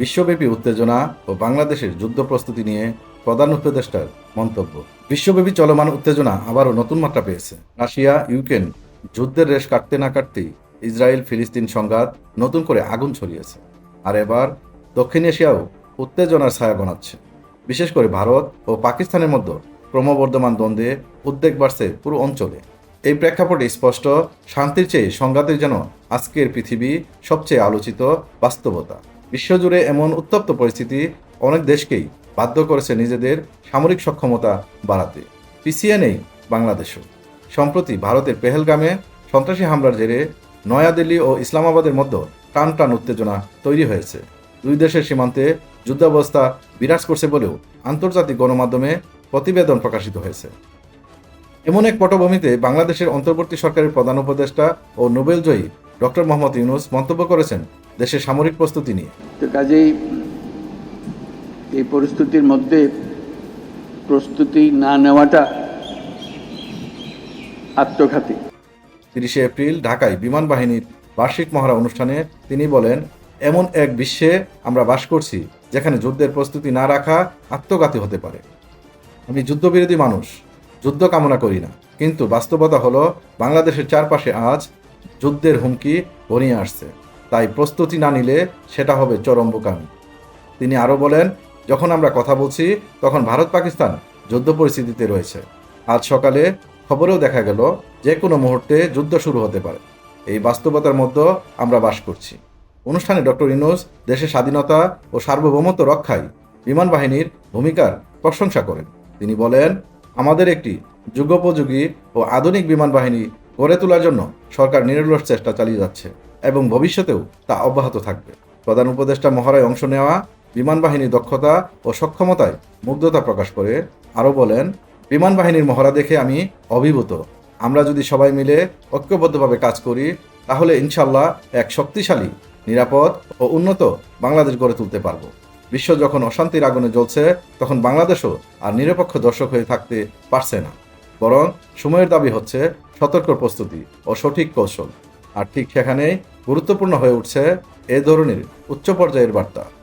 বিশ্বব্যাপী উত্তেজনা ও বাংলাদেশের যুদ্ধ প্রস্তুতি নিয়ে প্রধান উপদেষ্টার মন্তব্য। বিশ্বব্যাপী চলমান উত্তেজনা আবারও নতুন মাত্রা পেয়েছে। রাশিয়া, ইউক্রেন যুদ্ধের রেশ কাটতে না কাটতেই ইসরায়েল ফিলিস্তিন সংঘাত নতুন করে আগুন ছড়িয়েছে। আর এবার দক্ষিণ এশিয়াও উত্তেজনার ছায়া গণাচ্ছে। বিশেষ করে ভারত ও পাকিস্তানের মধ্যে ক্রমবর্ধমান দ্বন্দ্বে উদ্বেগ বাড়ছে পুরো অঞ্চলে। এই প্রেক্ষাপটে স্পষ্ট শান্তির চেয়ে সংঘাতের যেন আজকের পৃথিবী সবচেয়ে আলোচিত বাস্তবতা। বিশ্বজুড়ে এমন উত্তপ্ত পরিস্থিতি অনেক দেশকেই বাধ্য করেছে নিজেদের সামরিক সক্ষমতা বাড়াতে। পিছিয়ে নেই বাংলাদেশও। সম্প্রতি ভারতের পেহেলগামে সন্ত্রাসী হামলার জেরে নয়াদিল্লি ও ইসলামাবাদের মধ্যে টান টান উত্তেজনা তৈরি হয়েছে। দুই দেশের সীমান্তে যুদ্ধাবস্থা বিরাজ করছে বলেও আন্তর্জাতিক গণমাধ্যমে প্রতিবেদন প্রকাশিত হয়েছে। এমন এক পটভূমিতে বাংলাদেশের অন্তর্বর্তী সরকারের প্রধান উপদেষ্টা ও নোবেলজয়ী ডক্টর মোহাম্মদ ইউনুস মন্তব্য করেছেন দেশের সামরিক প্রস্তুতি নিয়ে। তো কাজেই এই পরিস্থিতির মধ্যে প্রস্তুতি না নেওয়াটা আত্মঘাতী। তিরিশে এপ্রিল ঢাকায় বিমান বাহিনীর বার্ষিক মহড়া অনুষ্ঠানে তিনি বলেন এমন এক বিশ্বে আমরা বাস করছি যেখানে যুদ্ধের প্রস্তুতি না রাখা আত্মঘাতী হতে পারে। আমি যুদ্ধবিরোধী মানুষ যুদ্ধ কামনা করি না। কিন্তু বাস্তবতা হলো বাংলাদেশের চারপাশে আজ যুদ্ধের হুমকি ঘনিয়ে আসছে। তাই প্রস্তুতি না নিলে সেটা হবে চরম বোকামি। তিনি আরও বলেন, যখন আমরা কথা বলছি, তখন ভারত পাকিস্তান যুদ্ধ পরিস্থিতিতে রয়েছে। আজ সকালে খবরেও দেখা গেল, যে কোনো মুহূর্তে যুদ্ধ শুরু হতে পারে। এই বাস্তবতার মধ্যে আমরা বাস করছি। অনুষ্ঠানে ডক্টর ইনোস দেশের স্বাধীনতা ও সার্বভৌমত্ব রক্ষায় বিমান বাহিনীর ভূমিকার প্রশংসা করেন। তিনি বলেন, আমাদের একটি যুগোপযোগী ও আধুনিক বিমান বাহিনী গড়ে তোলার জন্য সরকার নিরলস চেষ্টা চালিয়ে যাচ্ছে। এবং ভবিষ্যতেও তা অব্যাহত থাকবে। প্রধান উপদেষ্টা মহড়ায় অংশ নেওয়া, বিমান বাহিনীর দক্ষতা ও সক্ষমতায় মুগ্ধতা প্রকাশ করে আরও বলেন, বিমান বাহিনীর মহড়া দেখে আমি অভিভূত। আমরা যদি সবাই মিলে ঐক্যবদ্ধভাবে কাজ করি, তাহলে ইনশাল্লাহ এক শক্তিশালী, নিরাপদ ও উন্নত বাংলাদেশ গড়ে তুলতে পারব। বিশ্ব যখন অশান্তির আগুনে জ্বলছে, তখন বাংলাদেশও আর নিরপেক্ষ দর্শক হয়ে থাকতে পারছে না। বরং সময়ের দাবি হচ্ছে সতর্ক প্রস্তুতি ও সঠিক কৌশল। আর ঠিক সেখানেই গুরুত্বপূর্ণ হয়ে উঠছে এ ধরনের উচ্চ পর্যায়ের বার্তা।